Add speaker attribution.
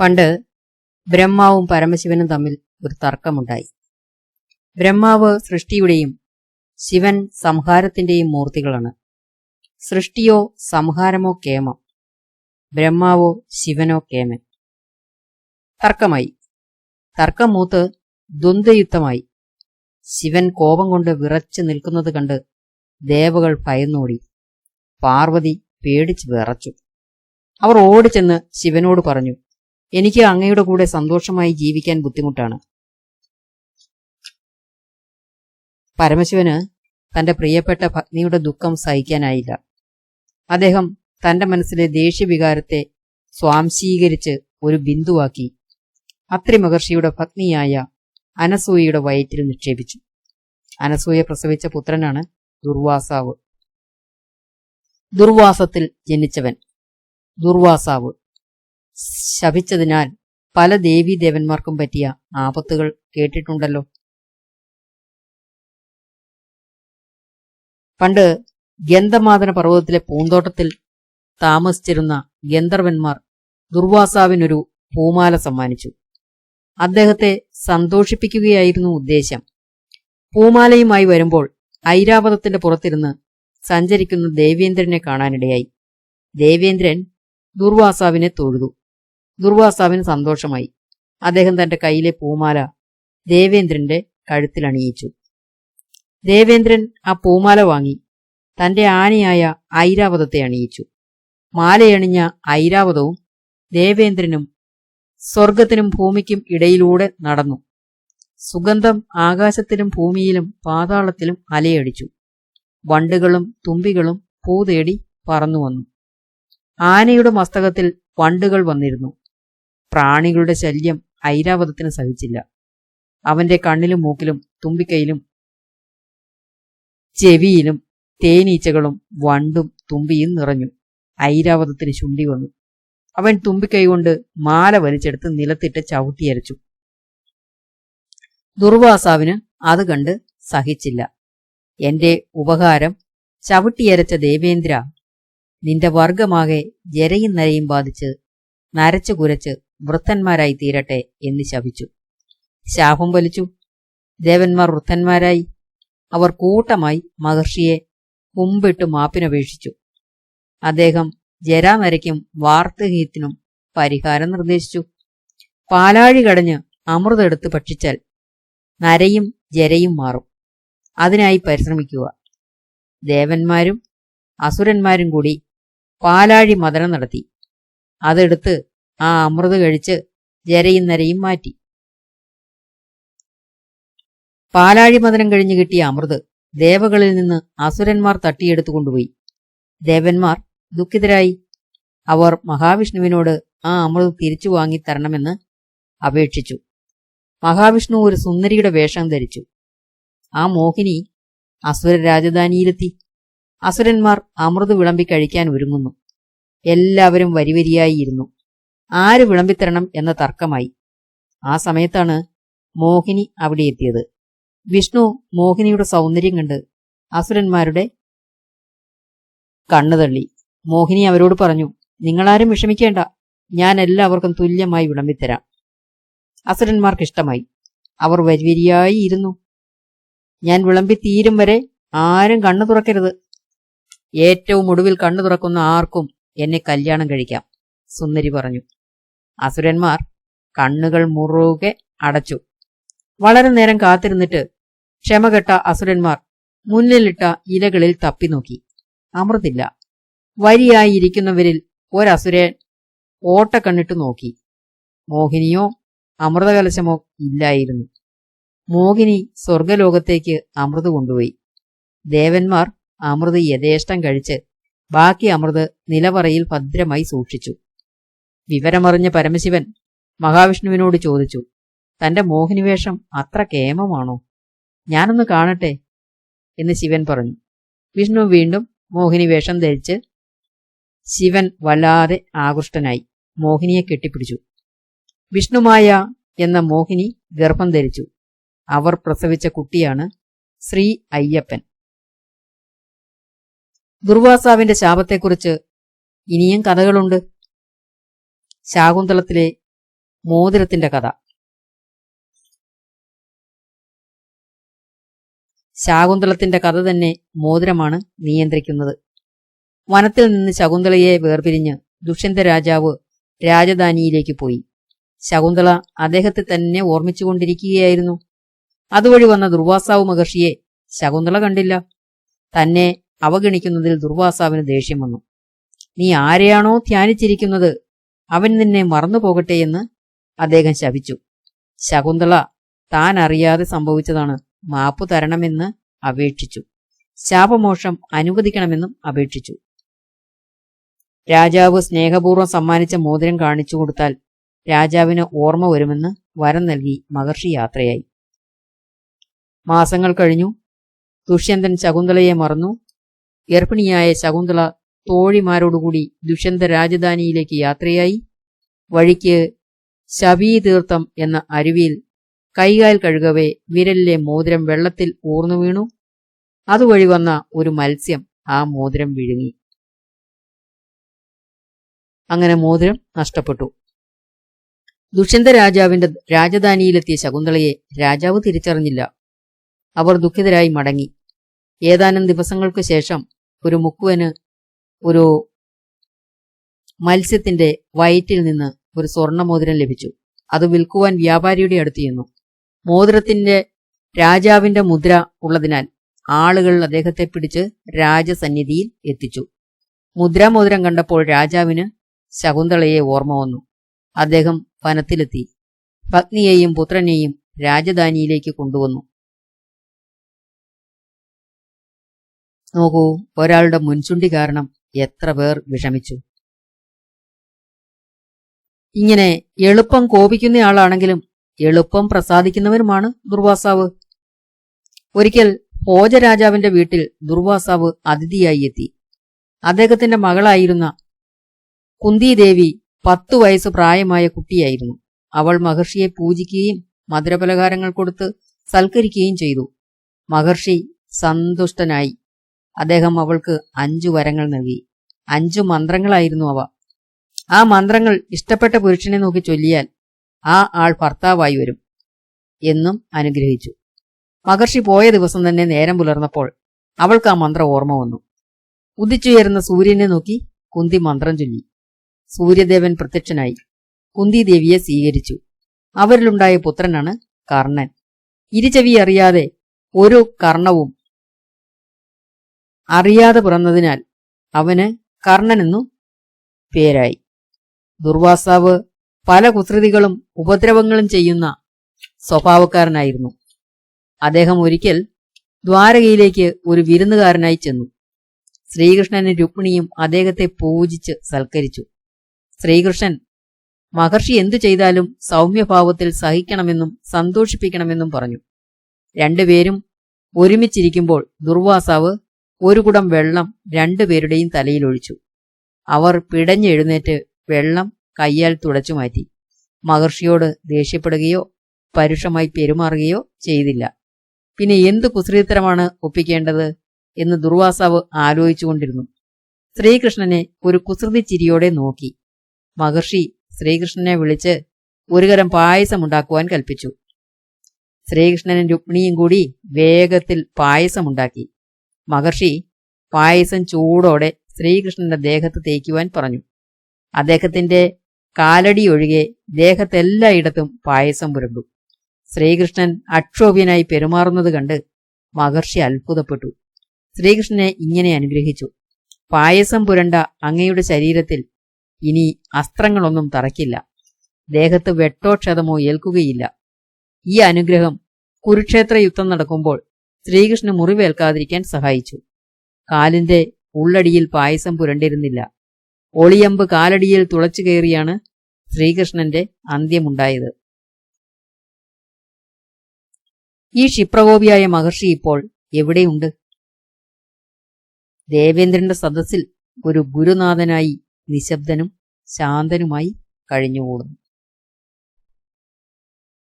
Speaker 1: പണ്ട് ബ്രഹ്മാവും പരമശിവനും തമ്മിൽ ഒരു തർക്കമുണ്ടായി. ബ്രഹ്മാവ് സൃഷ്ടിയുടെയും ശിവൻ സംഹാരത്തിന്റെയും മൂർത്തികളാണ്. സൃഷ്ടിയോ സംഹാരമോ കേമം. ബ്രഹ്മാവോ ശിവനോ കേമൻ. തർക്കമായി. തർക്കം മൂത്ത് ദ്വന്ദ്വയുദ്ധമായി ശിവൻ കോപം കൊണ്ട് വിറച്ചു നിൽക്കുന്നത് കണ്ട് ദേവകൾ ഭയന്നോടി. പാർവതി പേടിച്ച് വിറച്ചു. അവർ ഓടിച്ചെന്ന് ശിവനോട് പറഞ്ഞു എനിക്ക് അങ്ങയുടെ കൂടെ സന്തോഷമായി ജീവിക്കാൻ ബുദ്ധിമുട്ടാണ്. പരമശിവന് തന്റെ പ്രിയപ്പെട്ട ഭഗ്നിയുടെ ദുഃഖം സഹിക്കാനായില്ല. അദ്ദേഹം തന്റെ മനസ്സിലെ ദേഷ്യവികാരത്തെ സ്വാംശീകരിച്ച് ഒരു ബിന്ദുവാക്കി അത്രി മഹർഷിയുടെ ഭഗ്നിയായ അനസൂയയുടെ വയറ്റിൽ നിക്ഷേപിച്ചു. അനസൂയ പ്രസവിച്ച പുത്രനാണ് ദുർവാസാവ്. ദുർവാസത്തിൽ ജനിച്ചവൻ. ദുർവാസാവ്. ശപിച്ചതിനാൽ പല ദേവീദേവന്മാർക്കും പറ്റിയ ആപത്തുകൾ കേട്ടിട്ടുണ്ടല്ലോ. പണ്ട് ഗന്ധമാതന പർവതത്തിലെ പൂന്തോട്ടത്തിൽ താമസിച്ചിരുന്ന ഗന്ധർവന്മാർ ദുർവാസാവിനൊരു പൂമാല സമ്മാനിച്ചു. അദ്ദേഹത്തെ സന്തോഷിപ്പിക്കുകയായിരുന്നു ഉദ്ദേശം പൂമാലയുമായി വരുമ്പോൾ ഐരാവതത്തിന്റെ പുറത്തിരുന്ന് സഞ്ചരിക്കുന്ന ദേവേന്ദ്രനെ കാണാനിടയായി. ദേവേന്ദ്രൻ ദുർവാസാവിനെ തൊഴുതു. ദുർവാസാവിന് സന്തോഷമായി. അദ്ദേഹം തന്റെ കയ്യിലെ പൂമാല ദേവേന്ദ്രന്റെ കഴുത്തിൽ അണിയിച്ചു. ദേവേന്ദ്രൻ ആ പൂമാല വാങ്ങി തന്റെ ആനയായ ഐരാവതത്തെ അണിയിച്ചു. മാലയണിഞ്ഞ ഐരാവതവും ദേവേന്ദ്രനും സ്വർഗത്തിനും ഭൂമിക്കും ഇടയിലൂടെ നടന്നു. സുഗന്ധം ആകാശത്തിലും ഭൂമിയിലും പാതാളത്തിലും അലയടിച്ചു. വണ്ടുകളും തുമ്പികളും പൂതേടി പറന്നു വന്നു ആനയുടെ മസ്തകത്തിൽ വണ്ടുകൾ വന്നിരുന്നു. പ്രാണികളുടെ ശല്യം ഐരാവതത്തിന് സഹിച്ചില്ല. അവന്റെ കണ്ണിലും മൂക്കിലും തുമ്പിക്കൈയിലും ചെവിയിലും തേനീച്ചകളും വണ്ടും തുമ്പിയും നിറഞ്ഞു. ഐരാവതത്തിന് ചുണ്ടി വന്നു. അവൻ തുമ്പിക്കൈ കൊണ്ട് മാല വലിച്ചെടുത്ത് നിലത്തിട്ട് ചവിട്ടിയരച്ചു ദുർവാസാവിന് അത് കണ്ട് സഹിച്ചില്ല. എന്റെ ഉപകാരം ചവിട്ടിയരച്ച ദേവേന്ദ്ര നിന്റെ വർഗമാകെ ജരയും നരയും ബാധിച്ച് നരച്ചു കുരച്ച് വൃദ്ധന്മാരായി തീരട്ടെ എന്ന് ശപിച്ചു. ശാപം വലിച്ചു. ദേവന്മാർ വൃത്തന്മാരായി അവർ കൂട്ടമായി മഹർഷിയെ കുമ്പിട്ട് മാപ്പിനപേക്ഷിച്ചു. അദ്ദേഹം ജരാനരയ്ക്കും വാർത്തഹീത്തിനും പരിഹാരം നിർദ്ദേശിച്ചു. പാലാഴി കടഞ്ഞ് അമൃതെടുത്ത് ഭക്ഷിച്ചാൽ നരയും ജരയും മാറും. അതിനായി പരിശ്രമിക്കുക. ദേവന്മാരും അസുരന്മാരും കൂടി പാലാഴി മദനം നടത്തി. അതെടുത്ത് ആ അമൃത് കഴിച്ച് ജരയും നരയും മാറ്റി. പാലാഴി മദനം കഴിഞ്ഞ് കിട്ടിയ അമൃത് ദേവകളിൽ നിന്ന് അസുരന്മാർ തട്ടിയെടുത്തു കൊണ്ടുപോയി. ദേവന്മാർ ദുഃഖിതരായി. അവർ മഹാവിഷ്ണുവിനോട് ആ അമൃത് തിരിച്ചു വാങ്ങി തരണമെന്ന് അപേക്ഷിച്ചു. മഹാവിഷ്ണു ഒരു സുന്ദരിയുടെ വേഷം ധരിച്ചു. ആ മോഹിനി അസുര രാജധാനിയിലെത്തി. അസുരന്മാർ അമൃത് വിളമ്പി കഴിക്കാൻ ഒരുങ്ങുന്നു. എല്ലാവരും വരിവരിയായി ഇരുന്നു. ആര് വിളമ്പിത്തരണം എന്ന തർക്കമായി. ആ സമയത്താണ് മോഹിനി അവിടെ എത്തിയത്. വിഷ്ണു മോഹിനിയുടെ സൗന്ദര്യം കണ്ട് അസുരന്മാരുടെ കണ്ണുതള്ളി മോഹിനി അവരോട് പറഞ്ഞു നിങ്ങളാരും വിഷമിക്കേണ്ട. ഞാൻ എല്ലാവർക്കും തുല്യമായി വിളമ്പിത്തരാം. അസുരന്മാർക്ക് ഇഷ്ടമായി അവർ വരിവരിയായി ഇരുന്നു. ഞാൻ വിളമ്പി തീരും വരെ ആരും കണ്ണു തുറക്കരുത്. ഏറ്റവും ഒടുവിൽ കണ്ണു തുറക്കുന്ന ആർക്കും എന്നെ കല്യാണം കഴിക്കാം സുന്ദരി പറഞ്ഞു. അസുരന്മാർ കണ്ണുകൾ മുറുകെ അടച്ചു. വളരെ നേരം കാത്തിരുന്നിട്ട് ക്ഷമകെട്ട അസുരന്മാർ മുന്നിലിട്ട ഇലകളിൽ തപ്പി നോക്കി അമൃതില്ല. വരിയായി ഇരിക്കുന്നവരിൽ ഒരസുരൻ ഓട്ടക്കണ്ണിട്ട് നോക്കി. മോഹിനിയോ അമൃതകലശമോ ഇല്ലായിരുന്നു. മോഹിനി സ്വർഗലോകത്തേക്ക് അമൃത് കൊണ്ടുപോയി. ദേവന്മാർ അമൃത് യഥേഷ്ടം കഴിച്ച് ബാക്കി അമൃത് നിലവറയിൽ ഭദ്രമായി സൂക്ഷിച്ചു. വിവരമറിഞ്ഞ പരമശിവൻ മഹാവിഷ്ണുവിനോട് ചോദിച്ചു തന്റെ മോഹിനിവേഷം അത്ര കേമമാണോ? ഞാനൊന്ന് കാണട്ടെ എന്ന് ശിവൻ പറഞ്ഞു. വിഷ്ണു വീണ്ടും മോഹിനിവേഷം ധരിച്ച് ശിവൻ വല്ലാതെ ആകൃഷ്ടനായി മോഹിനിയെ കെട്ടിപ്പിടിച്ചു. വിഷ്ണുമായ എന്ന മോഹിനി ഗർഭം ധരിച്ചു. അവർ പ്രസവിച്ച കുട്ടിയാണ് ശ്രീ അയ്യപ്പൻ. ദുർവാസാവിന്റെ ശാപത്തെക്കുറിച്ച് ഇനിയും കഥകളുണ്ട്. ശാകുന്തളത്തിലെ മോതിരത്തിന്റെ കഥ. ശാകുന്തളത്തിന്റെ കഥ തന്നെ മോതിരമാണ് നിയന്ത്രിക്കുന്നത്. വനത്തിൽ നിന്ന് ശകുന്തളയെ വേർപിരിഞ്ഞ് ദുഷ്യന്ത രാജാവ് രാജധാനിയിലേക്ക് പോയി. ശകുന്തള അദ്ദേഹത്തെ തന്നെ ഓർമ്മിച്ചുകൊണ്ടിരിക്കുകയായിരുന്നു. അതുവഴി വന്ന ദുർവാസാവ് മഹർഷിയെ ശകുന്തള കണ്ടില്ല. തന്നെ അവഗണിക്കുന്നതിൽ ദുർവാസാവിന് ദേഷ്യം വന്നു. നീ ആരെയാണോ ധ്യാനിച്ചിരിക്കുന്നത്? അവൻ നിന്നെ മറന്നു പോകട്ടെ എന്ന് അദ്ദേഹം ശപിച്ചു. ശകുന്തള താൻ അറിയാതെ സംഭവിച്ചതാണ് മാപ്പു തരണമെന്ന് അപേക്ഷിച്ചു. ശാപമോഷം അനുവദിക്കണമെന്നും അപേക്ഷിച്ചു. രാജാവ് സ്നേഹപൂർവം സമ്മാനിച്ച മോതിരം കാണിച്ചു കൊടുത്താൽ രാജാവിന് ഓർമ്മ വരുമെന്ന് വരം നൽകി മഹർഷി യാത്രയായി. മാസങ്ങൾ കഴിഞ്ഞു. ദുഷ്യന്തൻ ശകുന്തളയെ മറന്നു. ഗർഭിണിയായ ശകുന്തള തോഴിമാരോടുകൂടി ദുഷ്യന്ത രാജധാനിയിലേക്ക് യാത്രയായി. വഴിക്ക് ശബീതീർത്ഥം എന്ന അരുവിയിൽ കൈകാൽ കഴുകവേ വിരലിലെ മോതിരം വെള്ളത്തിൽ ഊർന്നു വീണു. അതുവഴി വന്ന ഒരു മത്സ്യം ആ മോതിരം വിഴുങ്ങി. അങ്ങനെ മോതിരം നഷ്ടപ്പെട്ടു. ദുഷ്യന്ത രാജാവിന്റെ രാജധാനിയിലെത്തിയ ശകുന്തളയെ രാജാവ് തിരിച്ചറിഞ്ഞില്ല. അവർ ദുഃഖിതരായി മടങ്ങി. ഏതാനും ദിവസങ്ങൾക്ക് ശേഷം ഒരു മുക്കുവന് ഒരു മത്സ്യത്തിന്റെ വയറ്റിൽ നിന്ന് ഒരു സ്വർണ മോതിരം ലഭിച്ചു. അത് വിൽക്കുവാൻ വ്യാപാരിയുടെ അടുത്ത് ചെന്നു. മോതിരത്തിന്റെ രാജാവിന്റെ മുദ്ര ഉള്ളതിനാൽ ആളുകൾ അദ്ദേഹത്തെ പിടിച്ച് രാജസന്നിധിയിൽ എത്തിച്ചു. മുദ്രാമോതിരം കണ്ടപ്പോൾ രാജാവിന് ശകുന്തളയെ ഓർമ്മ വന്നു. അദ്ദേഹം വനത്തിലെത്തി. പത്നിയെയും പുത്രനെയും രാജധാനിയിലേക്ക് കൊണ്ടുവന്നു. നോക്കൂ ഒരാളുടെ മുൻചുണ്ടി കാരണം എത്ര പേർ വിഷമിച്ചു? ഇങ്ങനെ എളുപ്പം കോപിക്കുന്നയാളാണെങ്കിലും എളുപ്പം പ്രസാദിക്കുന്നവരുമാണ് ദുർവാസാവ്. ഒരിക്കൽ ഭോജരാജാവിന്റെ വീട്ടിൽ ദുർവാസാവ് അതിഥിയായി എത്തി. അദ്ദേഹത്തിന്റെ മകളായിരുന്ന കുന്തിദേവി പത്തു വയസ്സ് പ്രായമായ കുട്ടിയായിരുന്നു. അവൾ മഹർഷിയെ പൂജിക്കുകയും മധുരപലഹാരങ്ങൾ കൊടുത്ത് സൽക്കരിക്കുകയും ചെയ്തു. മഹർഷി സന്തുഷ്ടനായി. അദ്ദേഹം അവൾക്ക് അഞ്ചു വരങ്ങൾ നൽകി. അഞ്ചു മന്ത്രങ്ങളായിരുന്നു അവ. ആ മന്ത്രങ്ങൾ ഇഷ്ടപ്പെട്ട പുരുഷനെ നോക്കി ചൊല്ലിയാൽ ആ ആൾ ഭർത്താവായി വരും എന്നും അനുഗ്രഹിച്ചു. മഹർഷി പോയ ദിവസം തന്നെ നേരം പുലർന്നപ്പോൾ അവൾക്ക് ആ മന്ത്രം ഓർമ്മ വന്നു. ഉദിച്ചുയരുന്ന സൂര്യനെ നോക്കി കുന്തി മന്ത്രം ചൊല്ലി. സൂര്യദേവൻ പ്രത്യക്ഷനായി. കുന്തി ദേവിയെ സ്വീകരിച്ചു. അവരിലുണ്ടായ പുത്രനാണ് കർണൻ. ഇരുചവി അറിയാതെ ഒരു കർണവും അറിയാതെ പിറന്നതിനാൽ അവന് കർണനെന്നു പേരായി. ദുർവാസാവ് പല കുസൃതികളും ഉപദ്രവങ്ങളും ചെയ്യുന്ന സ്വഭാവക്കാരനായിരുന്നു. അദ്ദേഹം ഒരിക്കൽ ദ്വാരകയിലേക്ക് ഒരു വിരുന്നുകാരനായി ചെന്നു. ശ്രീകൃഷ്ണനും രുക്മിണിയും അദ്ദേഹത്തെ പൂജിച്ച് സൽക്കരിച്ചു. ശ്രീകൃഷ്ണൻ മഹർഷി എന്തു ചെയ്താലും സൗമ്യഭാവത്തിൽ സഹിക്കണമെന്നും സന്തോഷിപ്പിക്കണമെന്നും പറഞ്ഞു. രണ്ടുപേരും ഒരുമിച്ചിരിക്കുമ്പോൾ ദുർവാസാവ് ഒരു കുടം വെള്ളം രണ്ടുപേരുടെയും തലയിലൊഴിച്ചു അവർ പിടഞ്ഞെഴുന്നേറ്റ് വെള്ളം കയ്യാൽ തുടച്ചു മാറ്റി. മഹർഷിയോട് ദേഷ്യപ്പെടുകയോ പരുഷമായി പെരുമാറുകയോ ചെയ്തില്ല. പിന്നെ എന്ത് കുസൃതിത്തരമാണ് ഒപ്പിക്കേണ്ടത് എന്ന് ദുർവാസാവ് ആലോചിച്ചുകൊണ്ടിരുന്നു. ശ്രീകൃഷ്ണനെ ഒരു കുസൃതി ചിരിയോടെ നോക്കി. മഹർഷി ശ്രീകൃഷ്ണനെ വിളിച്ച് ഒരുകരം പായസമുണ്ടാക്കുവാൻ കൽപ്പിച്ചു. ശ്രീകൃഷ്ണനും രുക്മിണിയും കൂടി വേഗത്തിൽ പായസമുണ്ടാക്കി മഹർഷി പായസം ചൂടോടെ ശ്രീകൃഷ്ണന്റെ ദേഹത്ത് തേക്കുവാൻ പറഞ്ഞു. അദ്ദേഹത്തിന്റെ കാലടി ഒഴികെ ദേഹത്തെല്ലായിടത്തും പായസം പുരണ്ടു ശ്രീകൃഷ്ണൻ അക്ഷോഭ്യനായി പെരുമാറുന്നത് കണ്ട് മഹർഷി അത്ഭുതപ്പെട്ടു. ശ്രീകൃഷ്ണനെ ഇങ്ങനെ അനുഗ്രഹിച്ചു. പായസം പുരണ്ട അങ്ങയുടെ ശരീരത്തിൽ ഇനി അസ്ത്രങ്ങളൊന്നും തറക്കില്ല ദേഹത്ത് വെട്ടോ ക്ഷതമോ ഏൽക്കുകയില്ല. ഈ അനുഗ്രഹം കുരുക്ഷേത്ര യുദ്ധം നടക്കുമ്പോൾ ശ്രീകൃഷ്ണന് മുറിവേൽക്കാതിരിക്കാൻ സഹായിച്ചു. കാലിന്റെ ഉള്ളടിയിൽ പായസം പുരണ്ടിരുന്നില്ല. ഒളിയമ്പ് കാലടിയിൽ തുളച്ചു കയറിയാണ് ശ്രീകൃഷ്ണന്റെ അന്ത്യമുണ്ടായത്. ഈ ക്ഷിപ്രകോപിയായ മഹർഷി ഇപ്പോൾ എവിടെയുണ്ട്? ദേവേന്ദ്രന്റെ സദസ്സിൽ ഒരു ഗുരുനാഥനായി നിശബ്ദനും ശാന്തനുമായി കഴിഞ്ഞുകൂടുന്നു.